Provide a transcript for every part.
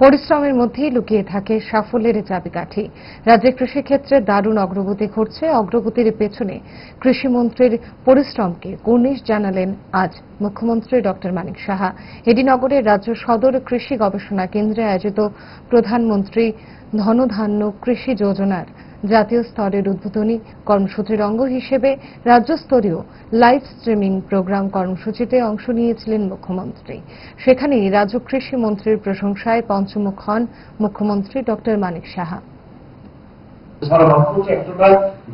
পরিশ্রমের মধ্যেই লুকিয়ে থাকে সাফল্যের চাবিকাঠি। রাজ্যে কৃষিক্ষেত্রে দারুণ অগ্রগতি ঘটছে। অগ্রগতির পেছনে কৃষিমন্ত্রীর পরিশ্রমকে কুর্নিশ জানালেন আজ মুখ্যমন্ত্রী ডক্টর মানিক সাহা। এডিনগরের রাজ্য সদর কৃষি গবেষণা কেন্দ্রে আয়োজিত প্রধানমন্ত্রী ধনধান্য কৃষি যোজনার জাতীয় স্তরের উদ্বোধনী কর্মসূচির অঙ্গ হিসেবে রাজ্যস্তরীয় লাইভ স্ট্রিমিং প্রোগ্রাম কর্মসূচিতে অংশ নিয়েছিলেন মুখ্যমন্ত্রী। সেখানেই রাজ্য কৃষি মন্ত্রীর প্রশংসায় পঞ্চমুখ হন মুখ্যমন্ত্রী ডক্টর মানিক সাহা।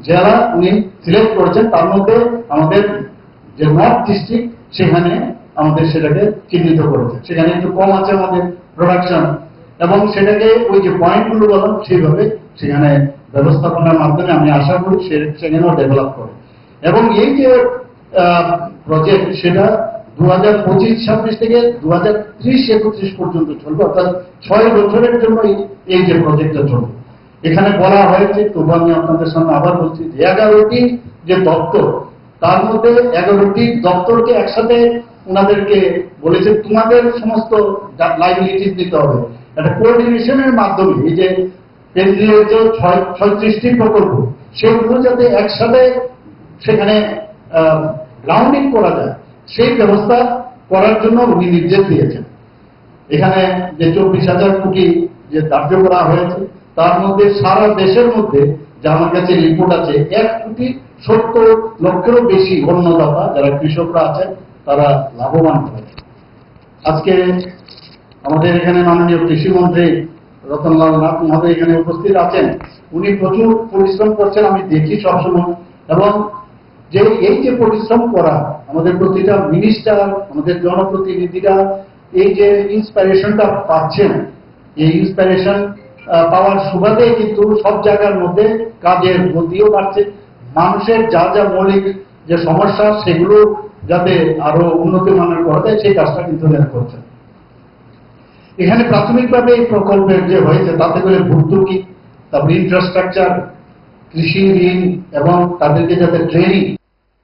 জেলা উনি সিলেক্ট করেছেন, তার মধ্যে আমাদের যে নর্থ ডিস্ট্রিক্ট সেখানে আমাদের সেটাকে চিহ্নিত করেছে সেখানে একটু কম আছে আমাদের প্রোডাকশন এবং সেটাকে ওই যে বললাম, সেইভাবে সেখানে ব্যবস্থাপনার মাধ্যমে আমি আশা করি সে- সেখানেও ডেভেলপ করে এবং এই যে প্রজেক্ট সেটা দু হাজার পঁচিশ, ছাব্বিশ থেকে দু হাজার ত্রিশ, একত্রিশ পর্যন্ত চলবে, অর্থাৎ ছয় বছরের জন্য এই- যে প্রজেক্টটা চলবে। এখানে বলা হয়েছে, তবু আমি আপনাদের সামনে আবার বলছি যে, এগারোটি যে দপ্তর, তার মধ্যে এগারোটি দপ্তরকে একসাথে ওনাদেরকে বলেছে, তোমাদের সমস্ত লাইবিলিটিস দিতে হবে। একটা কোঅর্ডিনেশনের মাধ্যমে, এই যে কেন্দ্রীয় যে ছয় ছয়ত্রিশটি প্রকল্প। সেগুলো যাতে একসাথে সেখানে গ্রাউন্ডিং করা যায়, সেই ব্যবস্থা করার জন্য উনি নির্দেশ দিয়েছেন। এখানে যে চব্বিশ হাজার কোটি যে ধার্য করা হয়েছে, তার মধ্যে সারা দেশের মধ্যে যা আমার কাছে রিপোর্ট আছে, এক কোটি সত্তর লক্ষেরও বেশি অন্নদাতা যারা কৃষকরা আছেন, তারা লাভবান হয়েছে আজকে আমাদের এখানে মাননীয় কৃষিমন্ত্রী রতনলাল নাথ মহোদয় এখানে উপস্থিত আছেন। উনি প্রচুর পরিশ্রম করছেন, আমি দেখি সবসময়। এবং যে এই যে পরিশ্রম করা, আমাদের প্রতিটা মিনিস্টার আমাদের জনপ্রতিনিধিরা, এই যে ইন্সপিরেশনটা পাচ্ছেন, এই ইন্সপিরেশন পাওয়ার সুবাদে কিন্তু সব জায়গার মধ্যে কাজের গতিও বাড়ছে। মানুষের যা যা মৌলিক যে সমস্যা, সেগুলো যাতে আরও উন্নতি মানের করা যায়, সেই কাজটা কিন্তু করছেন। এখানে প্রাথমিকভাবে এই প্রকল্পের যে হয়েছে, তাতে করে ভর্তুকি, তারপর ইনফ্রাস্ট্রাকচার কৃষি ঋণ এবং তাদেরকে যাতে ট্রেনিং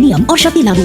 नियम और शक्ति लागू